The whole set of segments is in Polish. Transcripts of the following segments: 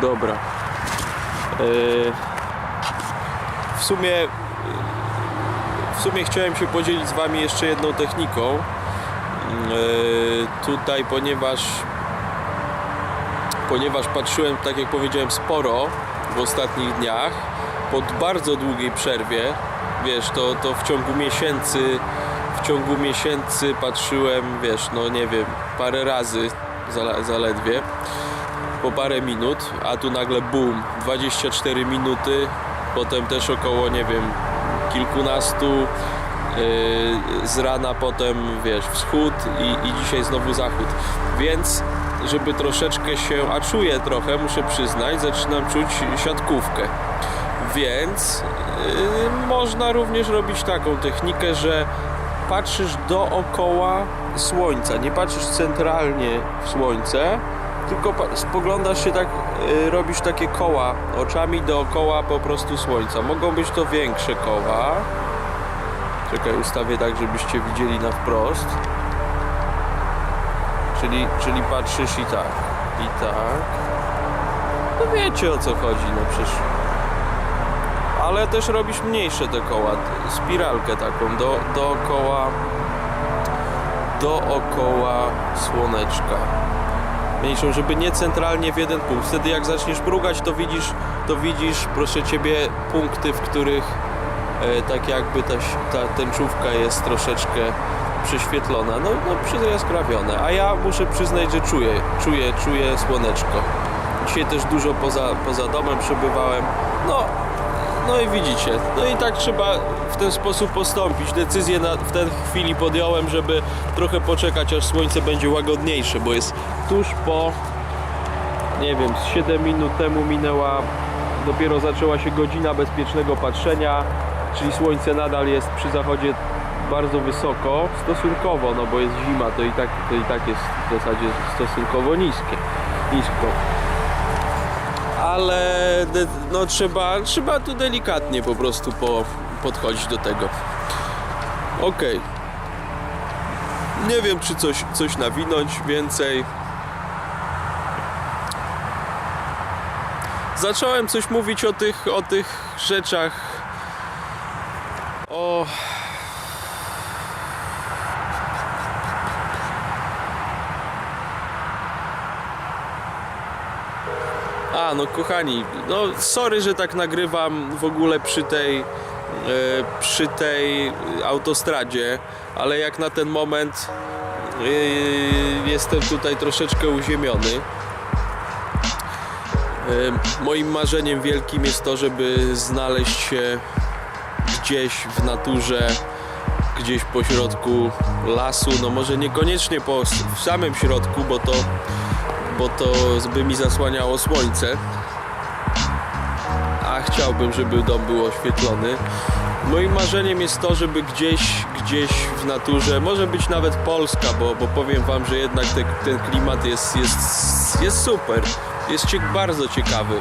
Dobra. Yy, w sumie w sumie chciałem się podzielić z Wami jeszcze jedną techniką. Yy, tutaj, ponieważ ponieważ patrzyłem, tak jak powiedziałem, sporo w ostatnich dniach, po bardzo długiej przerwie, wiesz, to, to w ciągu miesięcy, w ciągu miesięcy patrzyłem, wiesz, no nie wiem, parę razy zale, zaledwie, po parę minut, a tu nagle boom, 24 minuty, potem też około, nie wiem, kilkunastu, yy, z rana potem, wiesz, wschód i, i dzisiaj znowu zachód, więc żeby troszeczkę się, a czuję trochę, muszę przyznać, zaczynam czuć siatkówkę. Więc yy, można również robić taką technikę, że patrzysz dookoła słońca, nie patrzysz centralnie w słońce, tylko spoglądasz się tak, yy, robisz takie koła oczami dookoła po prostu słońca. Mogą być to większe koła. Czekaj, ustawię tak, żebyście widzieli na wprost. Czyli, czyli patrzysz i tak, i tak. No wiecie o co chodzi, no przecież. Ale też robisz mniejsze te koła, spiralkę taką do, dookoła, dookoła słoneczka. Mniejszą, żeby nie centralnie w jeden punkt. Wtedy jak zaczniesz mrugać, to widzisz, to widzisz, proszę Ciebie, punkty, w których e, tak jakby ta, ta tęczówka jest troszeczkę prześwietlona, no, no przyjaskrawione. A ja muszę przyznać, że czuję, czuję, czuję słoneczko. Dzisiaj też dużo poza, poza domem przebywałem. No, no i widzicie, no i tak trzeba w ten sposób postąpić. Decyzję na, w tej chwili podjąłem, żeby trochę poczekać, aż słońce będzie łagodniejsze, bo jest tuż po, nie wiem, z 7 minut temu minęła, dopiero zaczęła się godzina bezpiecznego patrzenia, czyli słońce nadal jest przy zachodzie bardzo wysoko, stosunkowo, no bo jest zima, to i tak, to i tak jest w zasadzie stosunkowo niskie, nisko ale no trzeba, trzeba tu delikatnie po prostu po, podchodzić do tego. Okej. Nie wiem, czy coś, coś nawinąć więcej. Zacząłem coś mówić o tych, o tych rzeczach. O. No kochani, no sorry, że tak nagrywam w ogóle przy tej, e, przy tej autostradzie, ale jak na ten moment e, jestem tutaj troszeczkę uziemiony. E, moim marzeniem wielkim jest to, żeby znaleźć się gdzieś w naturze, gdzieś po środku lasu, no może niekoniecznie po, w samym środku, bo to bo to by mi zasłaniało słońce. A chciałbym, żeby dom był oświetlony. Moim marzeniem jest to, żeby gdzieś, gdzieś w naturze, może być nawet Polska, bo, bo powiem Wam, że jednak te, ten klimat jest, jest, jest super. Jest cie, bardzo ciekawy.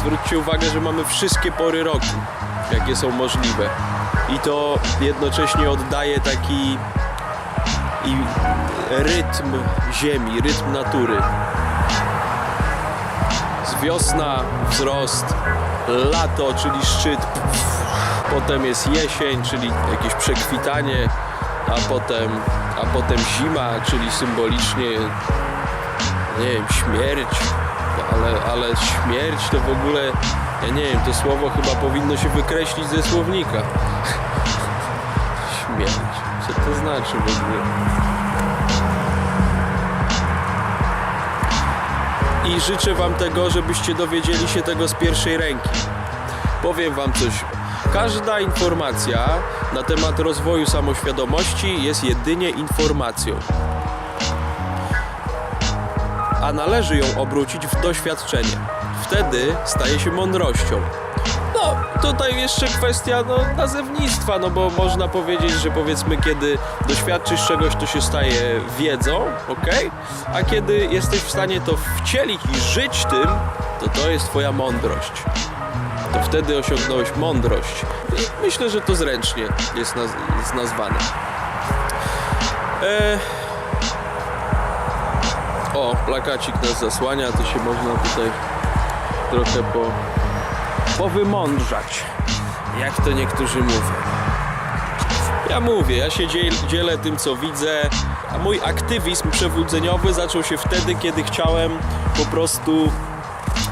Zwróćcie uwagę, że mamy wszystkie pory roku, jakie są możliwe. I to jednocześnie oddaje taki i rytm ziemi, rytm natury wiosna, wzrost, lato, czyli szczyt, potem jest jesień, czyli jakieś przekwitanie, a potem, a potem zima, czyli symbolicznie, nie wiem, śmierć, ale, ale śmierć to w ogóle, ja nie wiem, to słowo chyba powinno się wykreślić ze słownika. Śmierć, co to znaczy w ogóle? I życzę Wam tego, żebyście dowiedzieli się tego z pierwszej ręki. Powiem Wam coś. Każda informacja na temat rozwoju samoświadomości jest jedynie informacją. A należy ją obrócić w doświadczenie. Wtedy staje się mądrością. No, tutaj jeszcze kwestia no, nazewnictwa, no bo można powiedzieć, że powiedzmy, kiedy doświadczysz czegoś, to się staje wiedzą, ok? A kiedy jesteś w stanie to wcielić i żyć tym, to to jest twoja mądrość. To wtedy osiągnąłeś mądrość. I myślę, że to zręcznie jest, naz jest nazwane. E... O, plakacik nas zasłania, to się można tutaj trochę po, powymądrzać, jak to niektórzy mówią. Ja mówię, ja się dziel, dzielę tym, co widzę, a mój aktywizm przewodzeniowy zaczął się wtedy, kiedy chciałem po prostu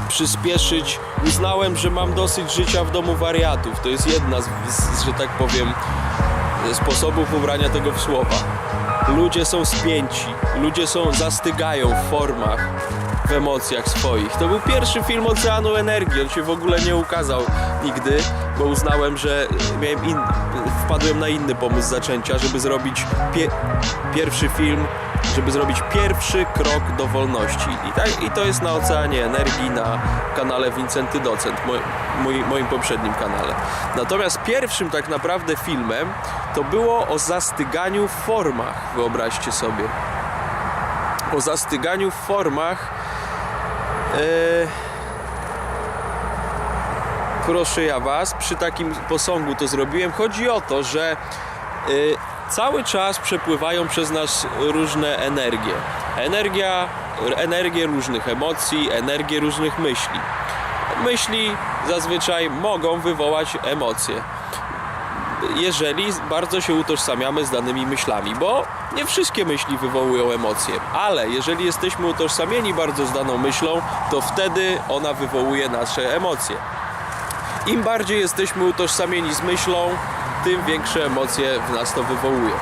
przyspieszyć. Uznałem, że mam dosyć życia w domu wariatów. To jest jedna z, z że tak powiem, sposobów ubrania tego w słowa. Ludzie są spięci, ludzie są, zastygają w formach, w emocjach swoich. To był pierwszy film Oceanu Energii, on się w ogóle nie ukazał nigdy, bo uznałem, że miałem in, wpadłem na inny pomysł zaczęcia, żeby zrobić pie, pierwszy film, żeby zrobić pierwszy krok do wolności. I, tak, I to jest na Oceanie Energii, na kanale Wincenty Docent, moim poprzednim kanale. Natomiast pierwszym tak naprawdę filmem to było o zastyganiu w formach, wyobraźcie sobie. O zastyganiu w formach. E, proszę ja Was, przy takim posągu to zrobiłem. Chodzi o to, że y, cały czas przepływają przez nas różne energie. Energia, energie różnych emocji, energie różnych myśli. Myśli zazwyczaj mogą wywołać emocje. Jeżeli bardzo się utożsamiamy z danymi myślami, bo nie wszystkie myśli wywołują emocje, ale jeżeli jesteśmy utożsamieni bardzo z daną myślą, to wtedy ona wywołuje nasze emocje. Im bardziej jesteśmy utożsamieni z myślą, tym większe emocje w nas to wywołuje.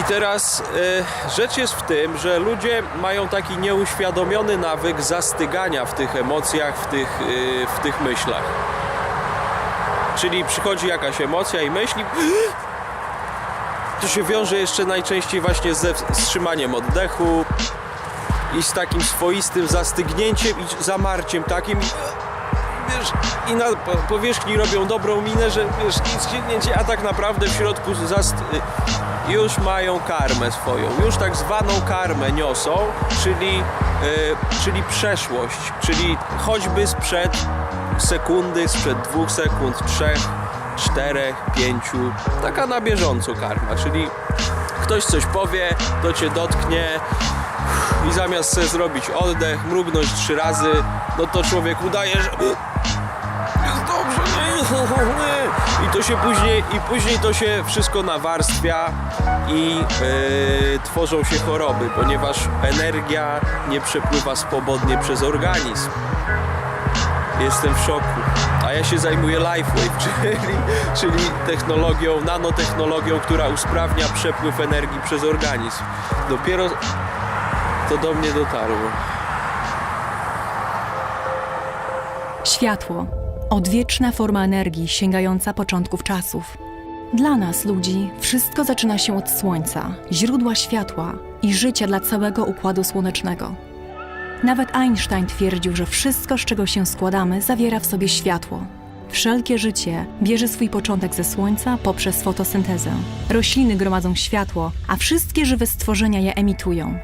I teraz e, rzecz jest w tym, że ludzie mają taki nieuświadomiony nawyk zastygania w tych emocjach, w tych, e, w tych myślach. Czyli przychodzi jakaś emocja i myśli. To się wiąże jeszcze najczęściej właśnie ze wstrzymaniem oddechu i z takim swoistym zastygnięciem i zamarciem takim wiesz, i na po- powierzchni robią dobrą minę, że wiesz, nic się nie dzieje, a tak naprawdę w środku zast... y, już mają karmę swoją, już tak zwaną karmę niosą, czyli, y, czyli przeszłość, czyli choćby sprzed sekundy, sprzed dwóch sekund, trzech, czterech, pięciu, taka na bieżąco karma, czyli ktoś coś powie, to cię dotknie, i zamiast sobie zrobić oddech, mrugnąć trzy razy, no to człowiek udaje, że jest dobrze, nie. I to się później, i później to się wszystko nawarstwia i yy, tworzą się choroby, ponieważ energia nie przepływa swobodnie przez organizm. Jestem w szoku. A ja się zajmuję LifeWave, czyli, czyli technologią, nanotechnologią, która usprawnia przepływ energii przez organizm. Dopiero to do mnie dotarło. Światło odwieczna forma energii sięgająca początków czasów. Dla nas, ludzi, wszystko zaczyna się od Słońca, źródła światła i życia dla całego układu słonecznego. Nawet Einstein twierdził, że wszystko, z czego się składamy, zawiera w sobie światło. Wszelkie życie bierze swój początek ze Słońca poprzez fotosyntezę. Rośliny gromadzą światło, a wszystkie żywe stworzenia je emitują.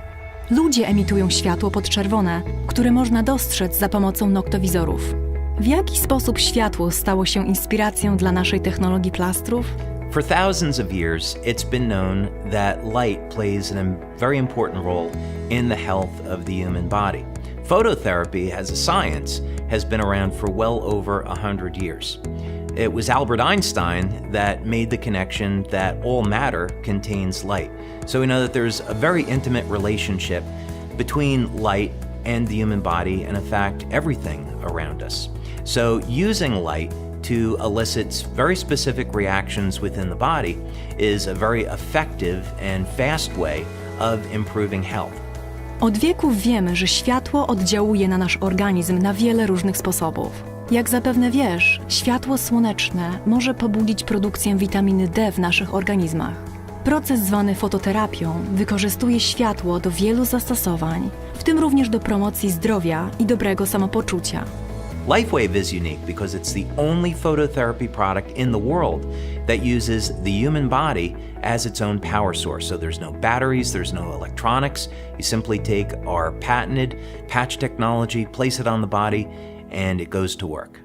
Ludzie emitują światło podczerwone, które można dostrzec za pomocą noktowizorów. W jaki sposób światło stało się inspiracją dla naszej technologii plastrów? For thousands of years, it's been known that light plays a very important role in the health of the human body. Phototherapy as a science has been around for well over a hundred years. It was Albert Einstein that made the connection that all matter contains light. So we know that there's a very intimate relationship between light and the human body, and in fact, everything around us. So using light to elicit very specific reactions within the body is a very effective and fast way of improving health. Od wieków wiemy, że światło oddziałuje na nasz organizm na wiele różnych sposobów. Jak zapewne wiesz, światło słoneczne może pobudzić produkcję witaminy D w naszych organizmach. Proces zwany fototerapią wykorzystuje światło do wielu zastosowań, w tym również do promocji zdrowia i dobrego samopoczucia. LifeWave is unique because it's the only phototherapy product in the world that uses the human body as its own power source. So there's no batteries, there's no electronics. You simply take our patented patch technology, place it on the body, and it goes to work.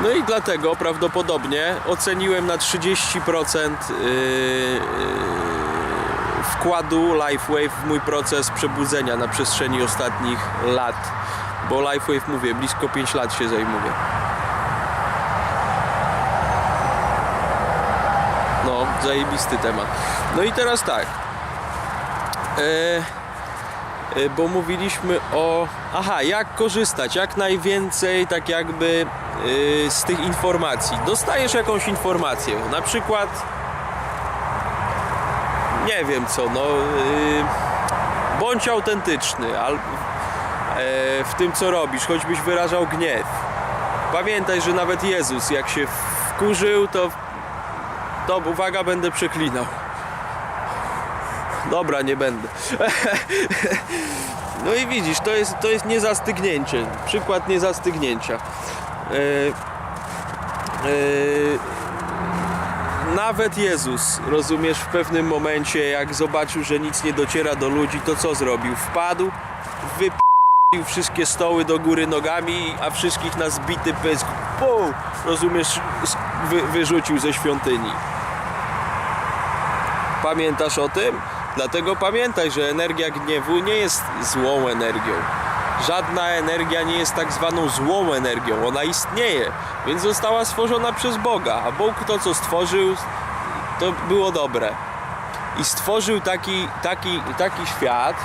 No i dlatego prawdopodobnie oceniłem na 30% yy, wkładu LifeWave w mój proces przebudzenia na przestrzeni ostatnich lat. Bo LifeWave, mówię, blisko 5 lat się zajmuje. No, zajebisty temat. No i teraz tak. E, e, bo mówiliśmy o. Aha, jak korzystać, jak najwięcej, tak jakby e, z tych informacji. Dostajesz jakąś informację, na przykład. Nie wiem co, no. e, bądź autentyczny al, e, w tym, co robisz, choćbyś wyrażał gniew. Pamiętaj, że nawet Jezus, jak się wkurzył, to to uwaga, będę przeklinał. Dobra, nie będę. No i widzisz, to jest, to jest niezastygnięcie. Przykład niezastygnięcia. Yy, yy, nawet Jezus, rozumiesz, w pewnym momencie, jak zobaczył, że nic nie dociera do ludzi, to co zrobił? Wpadł, wypił wszystkie stoły do góry nogami, a wszystkich na zbity pysk, pum, rozumiesz, wy, wyrzucił ze świątyni. Pamiętasz o tym? Dlatego pamiętaj, że energia gniewu nie jest złą energią. Żadna energia nie jest tak zwaną złą energią. Ona istnieje, więc została stworzona przez Boga. A Bóg to, co stworzył, to było dobre. I stworzył taki, taki, taki świat,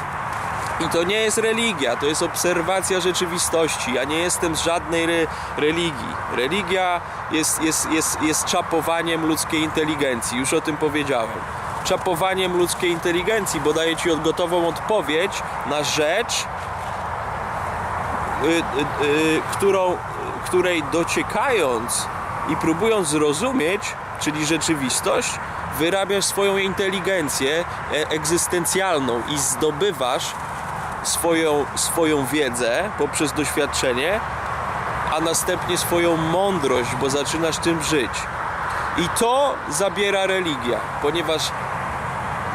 i to nie jest religia, to jest obserwacja rzeczywistości. Ja nie jestem z żadnej re, religii. Religia jest, jest, jest, jest czapowaniem ludzkiej inteligencji, już o tym powiedziałem. Czapowaniem ludzkiej inteligencji, bo daje ci gotową odpowiedź na rzecz, którą, której dociekając i próbując zrozumieć, czyli rzeczywistość, wyrabiasz swoją inteligencję e, egzystencjalną i zdobywasz swoją, swoją wiedzę poprzez doświadczenie, a następnie swoją mądrość, bo zaczynasz tym żyć. I to zabiera religia, ponieważ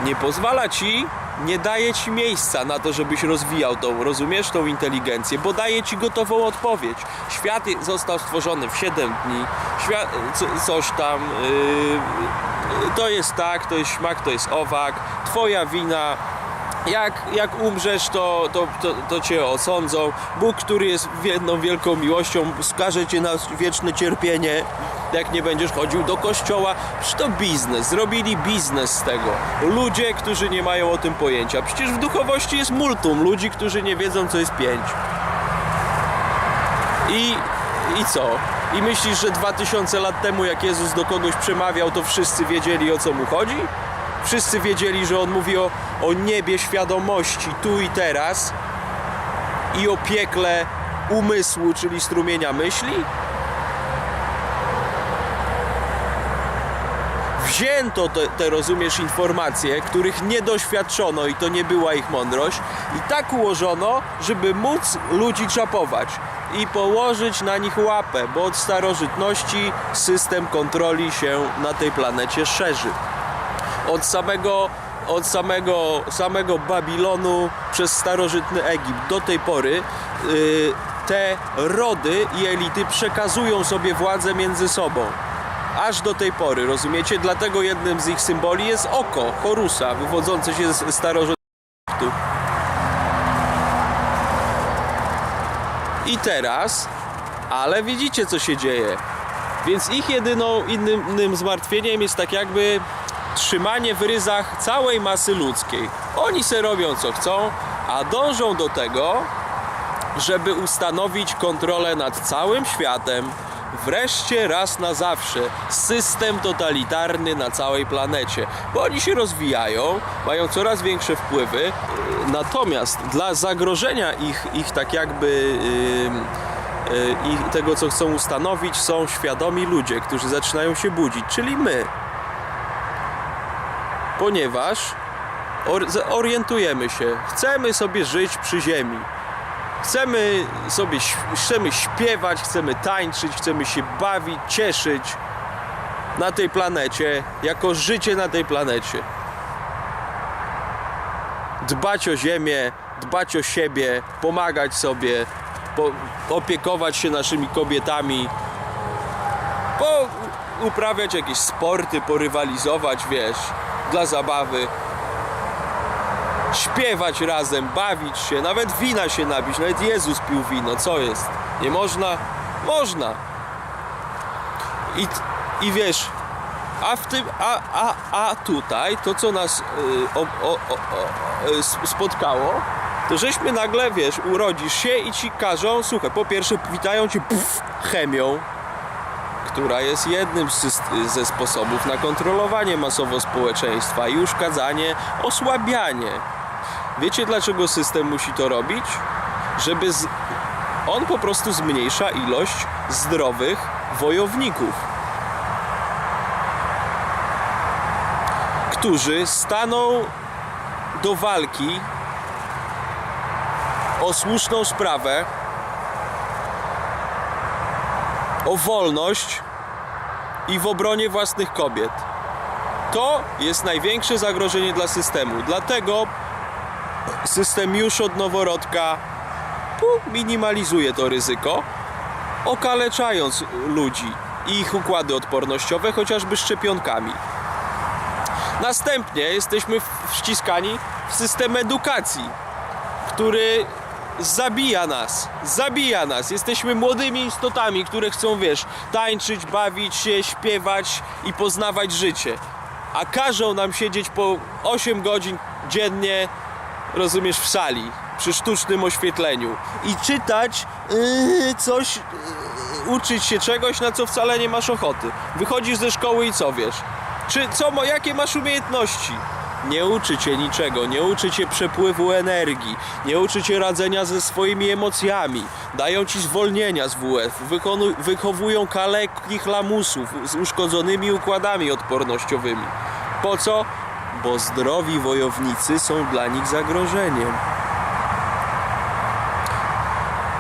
nie pozwala ci, nie daje ci miejsca na to, żebyś rozwijał tą, rozumiesz, tą inteligencję, bo daje ci gotową odpowiedź. Świat został stworzony w 7 dni, świat, co, coś tam, yy, to jest tak, to jest śmak, to jest owak, twoja wina, jak, jak umrzesz, to, to, to, to cię osądzą. Bóg, który jest jedną wielką miłością, skaże cię na wieczne cierpienie, jak nie będziesz chodził do kościoła. Przecież to biznes, zrobili biznes z tego. Ludzie, którzy nie mają o tym pojęcia. Przecież w duchowości jest multum ludzi, którzy nie wiedzą, co jest pięć. I, I co? I myślisz, że 2000 lat temu, jak Jezus do kogoś przemawiał, to wszyscy wiedzieli, o co mu chodzi? Wszyscy wiedzieli, że on mówi o, o niebie świadomości tu i teraz i o piekle umysłu, czyli strumienia myśli? Wzięto te, te, rozumiesz, informacje, których nie doświadczono i to nie była ich mądrość i tak ułożono, żeby móc ludzi czapować i położyć na nich łapę, bo od starożytności system kontroli się na tej planecie szerzy od samego, od samego, samego Babilonu przez starożytny Egipt do tej pory y, te rody i elity przekazują sobie władzę między sobą. Aż do tej pory, rozumiecie? Dlatego jednym z ich symboli jest oko Horusa, wywodzące się z starożytnego. I teraz, ale widzicie co się dzieje. Więc ich jedyną innym, innym zmartwieniem jest tak jakby trzymanie w ryzach całej masy ludzkiej. Oni se robią co chcą, a dążą do tego, żeby ustanowić kontrolę nad całym światem, wreszcie raz na zawsze system totalitarny na całej planecie, bo oni się rozwijają, mają coraz większe wpływy, yy, natomiast dla zagrożenia ich, ich tak jakby yy, yy, i tego, co chcą ustanowić, są świadomi ludzie, którzy zaczynają się budzić, czyli my. Ponieważ orientujemy się, chcemy sobie żyć przy ziemi. Chcemy sobie chcemy śpiewać, chcemy tańczyć, chcemy się bawić, cieszyć na tej planecie, jako życie na tej planecie. Dbać o ziemię, dbać o siebie, pomagać sobie, opiekować się naszymi kobietami, po, uprawiać jakieś sporty, porywalizować, wiesz, dla zabawy. Śpiewać razem, bawić się, nawet wina się napić, nawet Jezus pił wino, co jest? Nie można? Można. I, i wiesz, a w tym, a, a, a tutaj to co nas y, o, o, o, y, spotkało, to żeśmy nagle, wiesz, urodzisz się i ci każą, słuchaj, po pierwsze witają cię pff, chemią, która jest jednym z, ze sposobów na kontrolowanie masowo społeczeństwa i uszkadzanie, osłabianie. Wiecie dlaczego system musi to robić? Żeby z... on po prostu zmniejsza ilość zdrowych wojowników. którzy staną do walki o słuszną sprawę, o wolność i w obronie własnych kobiet. To jest największe zagrożenie dla systemu. Dlatego system już od noworodka minimalizuje to ryzyko, okaleczając ludzi i ich układy odpornościowe chociażby szczepionkami. Następnie jesteśmy wciskani w system edukacji, który zabija nas. Zabija nas. Jesteśmy młodymi istotami, które chcą, wiesz, tańczyć, bawić się, śpiewać i poznawać życie. A każą nam siedzieć po 8 godzin dziennie, rozumiesz, w sali, przy sztucznym oświetleniu i czytać yy, coś, yy, uczyć się czegoś, na co wcale nie masz ochoty. Wychodzisz ze szkoły i co wiesz? Czy co, jakie masz umiejętności? Nie uczy cię niczego, nie uczy cię przepływu energii, nie uczy cię radzenia ze swoimi emocjami, dają ci zwolnienia z WF, wychowują kalekkich lamusów z uszkodzonymi układami odpornościowymi. Po co? Bo zdrowi wojownicy są dla nich zagrożeniem.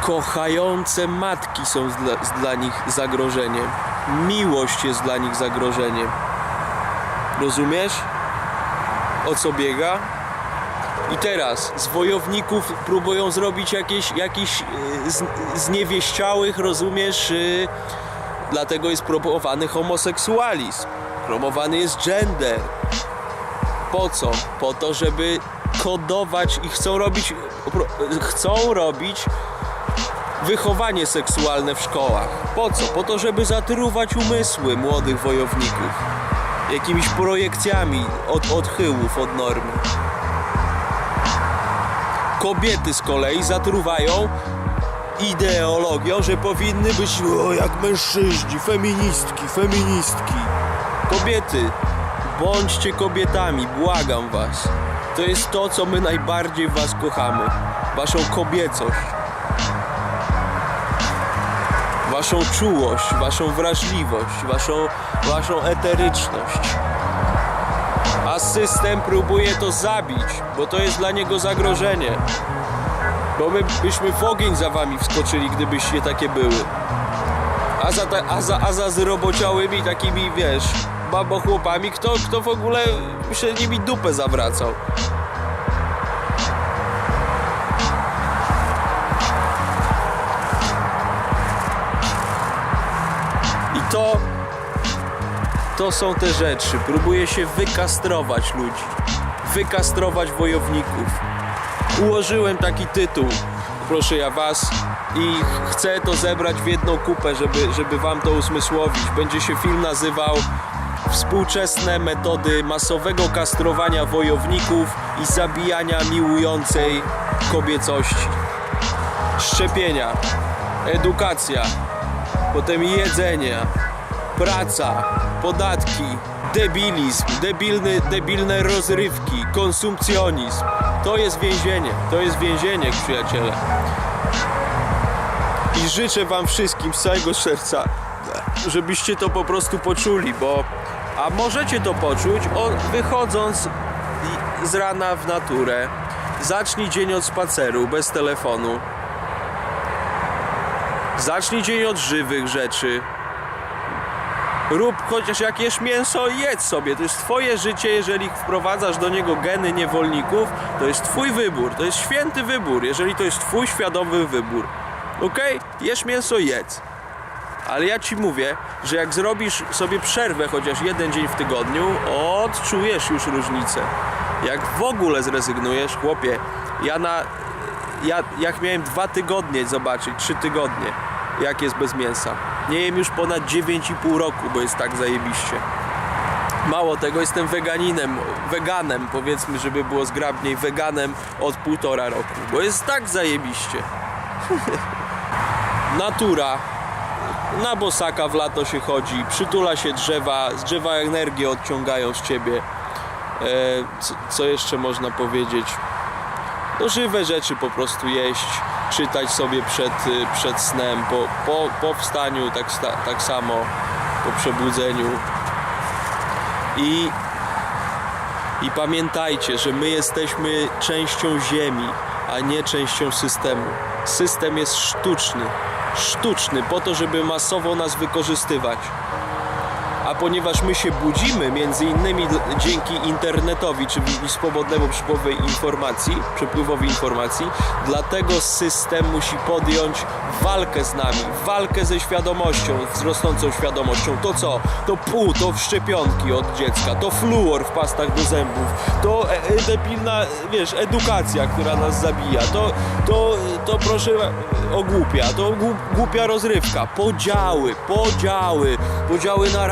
Kochające matki są dla, dla nich zagrożeniem. Miłość jest dla nich zagrożeniem. Rozumiesz? O co biega? I teraz z wojowników próbują zrobić jakieś, jakiś y, z, zniewieściałych, rozumiesz? Y, dlatego jest promowany homoseksualizm. Promowany jest gender. Po co? Po to, żeby kodować i chcą robić, chcą robić wychowanie seksualne w szkołach. Po co? Po to, żeby zatruwać umysły młodych wojowników jakimiś projekcjami od odchyłów od normy. Kobiety z kolei zatruwają ideologią, że powinny być o, jak mężczyźni, feministki, feministki. Kobiety, bądźcie kobietami, błagam was. To jest to, co my najbardziej was kochamy. Waszą kobiecość. Waszą czułość, waszą wrażliwość, waszą, waszą eteryczność. A system próbuje to zabić, bo to jest dla niego zagrożenie. Bo my byśmy w ogień za wami wskoczyli, gdybyście takie były. A za, ta, a za, a za zrobociałymi takimi, wiesz, babochłopami, kto, kto w ogóle się nimi dupę zawracał? I to to są te rzeczy. Próbuje się wykastrować ludzi, wykastrować wojowników. Ułożyłem taki tytuł, proszę ja was, i ch- chcę to zebrać w jedną kupę, żeby, żeby wam to usmysłowić. Będzie się film nazywał Współczesne metody masowego kastrowania wojowników i zabijania miłującej kobiecości. Szczepienia, edukacja, potem jedzenia, praca, podatki, debilizm, debilny, debilne rozrywki, konsumpcjonizm. To jest więzienie, to jest więzienie, przyjaciele. I życzę wam wszystkim z całego serca, żebyście to po prostu poczuli, bo a możecie to poczuć wychodząc z rana w naturę. Zacznij dzień od spaceru bez telefonu. Zacznij dzień od żywych rzeczy. Rób chociaż jak jesz mięso, jedz sobie. To jest twoje życie, jeżeli wprowadzasz do niego geny niewolników, to jest twój wybór. To jest święty wybór, jeżeli to jest twój świadomy wybór. Okej? Jesz mięso, jedz. Ale ja ci mówię, że jak zrobisz sobie przerwę chociaż jeden dzień w tygodniu, odczujesz już różnicę. Jak w ogóle zrezygnujesz, chłopie, ja na... Ja, jak miałem dwa tygodnie zobaczyć, trzy tygodnie, jak jest bez mięsa. Nie jem już ponad 9,5 roku, bo jest tak zajebiście. Mało tego, jestem weganinem, weganem, powiedzmy, żeby było zgrabniej, weganem od półtora roku, bo jest tak zajebiście. Natura, na bosaka w lato się chodzi, przytula się drzewa, z drzewa energię odciągają z ciebie. E, co, co jeszcze można powiedzieć? No żywe rzeczy po prostu jeść, czytać sobie przed, y, przed snem, po, po, po wstaniu tak, tak samo, po przebudzeniu. I, I pamiętajcie, że my jesteśmy częścią Ziemi, a nie częścią systemu. System jest sztuczny. Sztuczny po to, żeby masowo nas wykorzystywać. Ponieważ my się budzimy, między innymi dzięki internetowi, czyli swobodnemu przepływowi informacji, przepływowi informacji, dlatego system musi podjąć walkę z nami, walkę ze świadomością, z rosnącą świadomością. To co? To pół, to szczepionki od dziecka, to fluor w pastach do zębów, to e- e- debilna, wiesz, edukacja, która nas zabija, to, to, to proszę ogłupia, to głup- głupia rozrywka, podziały, podziały, podziały na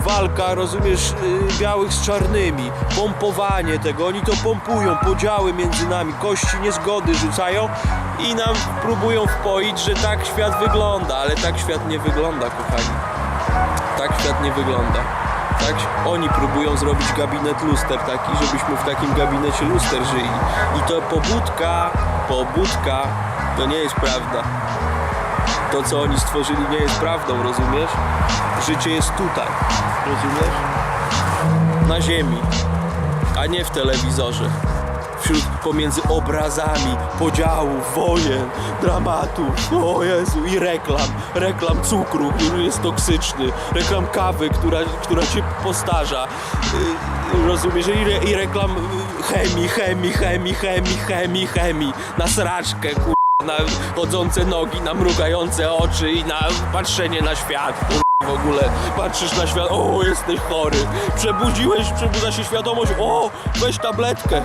walka, rozumiesz, y, białych z czarnymi, pompowanie tego, oni to pompują, podziały między nami, kości niezgody rzucają i nam próbują wpoić, że tak świat wygląda, ale tak świat nie wygląda, kochani. Tak świat nie wygląda. Tak, oni próbują zrobić gabinet luster taki, żebyśmy w takim gabinecie luster żyli. I to pobudka, pobudka, to nie jest prawda. To, co oni stworzyli, nie jest prawdą, rozumiesz? Życie jest tutaj, rozumiesz? Na ziemi, a nie w telewizorze. Wśród, pomiędzy obrazami podziałów, wojen, dramatów, o Jezu, i reklam, reklam cukru, który jest toksyczny, reklam kawy, która, która cię postarza, Yy, rozumiesz, i, re, i reklam yy, chemii, chemii, chemii, chemii, chemii, chemii, na sraczkę, kur na chodzące nogi, na mrugające oczy i na patrzenie na świat. W ogóle patrzysz na świat, o jesteś chory, przebudziłeś, przebudza się świadomość, o weź tabletkę.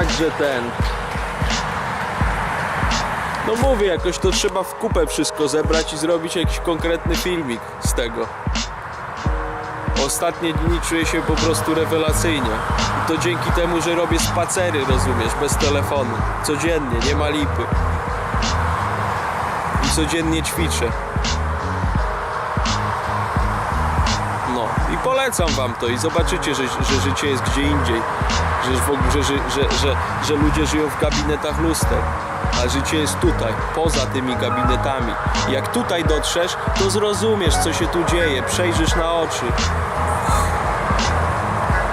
Także ten. No mówię, jakoś to trzeba w kupę wszystko zebrać i zrobić jakiś konkretny filmik z tego. Ostatnie dni czuję się po prostu rewelacyjnie. I to dzięki temu, że robię spacery, rozumiesz, bez telefonu. Codziennie, nie ma lipy. I codziennie ćwiczę. Polecam wam to i zobaczycie, że, że życie jest gdzie indziej. Że, w ogóle, że, że, że, że, ludzie żyją w gabinetach luster. A życie jest tutaj, poza tymi gabinetami. Jak tutaj dotrzesz, to zrozumiesz, co się tu dzieje, przejrzysz na oczy.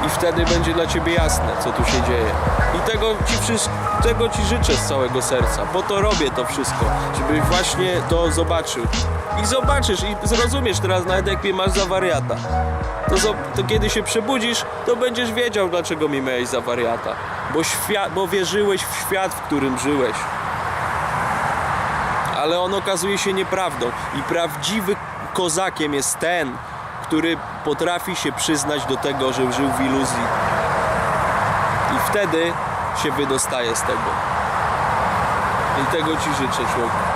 I wtedy będzie dla ciebie jasne, co tu się dzieje. I tego ci, tego ci życzę z całego serca, bo to robię to wszystko, żebyś właśnie to zobaczył. I zobaczysz i zrozumiesz teraz nawet jak mnie masz za wariata. To, zo- to kiedy się przebudzisz, to będziesz wiedział, dlaczego mi miałeś za wariata. Bo, świat, bo wierzyłeś w świat, w którym żyłeś. Ale on okazuje się nieprawdą. I prawdziwy kozakiem jest ten, który potrafi się przyznać do tego, że żył w iluzji. I wtedy się wydostaje z tego. I tego ci życzę, człowieku.